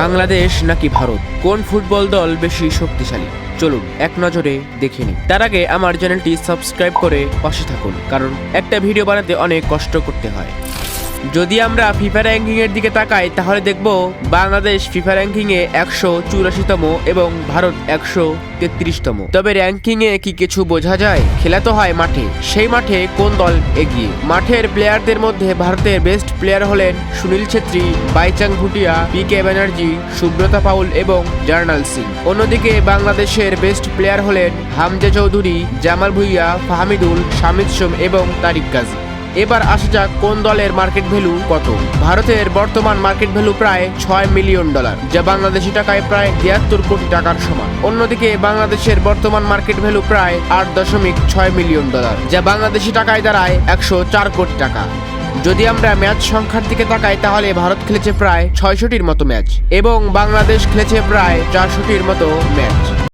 বাংলাদেশ নাকি ভারত? কোন ফুটবল দল বেশি শক্তিশালী? চলুন, এক নজরে দেখে নিই। তার আগে আমার চ্যানেলটি সাবস্ক্রাইব করে পাশে থাকুন, কারণ একটা ভিডিও বানাতে অনেক কষ্ট করতে হয়। যদি আমরা ফিফা র্যাঙ্কিং এর দিকে তাকাই, তাহলে দেখব বাংলাদেশ ফিফা র্যাঙ্কিং এ একশো চুরাশিতম এবং ভারত একশো তেত্রিশতম। তবে র্যাঙ্কিং এ কি কিছু বোঝা যায়? খেলা তো হয় মাঠে। সেই মাঠে কোন দল এগিয়ে? মাঠের প্লেয়ারদের মধ্যে ভারতের বেস্ট প্লেয়ার হলেন সুনীল ছেত্রী, বাইচাং ভুটিয়া পি কে ব্যানার্জি সুব্রতা পাউল এবং জার্নাল সিং। অন্যদিকে বাংলাদেশের বেস্ট প্লেয়ার হলেন হামজা চৌধুরী, জামাল ভুইয়া, ফাহমিদুল, শামিদ সোম এবং তারিক গাজী। এবার আসা যাক কোন দলের মার্কেট ভ্যালু কত। ভারতের বর্তমান মার্কেট ভ্যালু প্রায় ছয় মিলিয়ন ডলার যা বাংলাদেশি টাকায় প্রায় তিয়াত্তর কোটি টাকার সমান। অন্যদিকে বাংলাদেশের বর্তমান মার্কেট ভ্যালু প্রায় আট দশমিক ছয় মিলিয়ন ডলার যা বাংলাদেশি টাকায় দাঁড়ায় একশো চার কোটি টাকা। যদি আমরা ম্যাচ সংখ্যার দিকে তাকাই, তাহলে ভারত খেলেছে প্রায় ছয়শটির মতো ম্যাচ এবং বাংলাদেশ খেলেছে প্রায় চারশোটির মতো ম্যাচ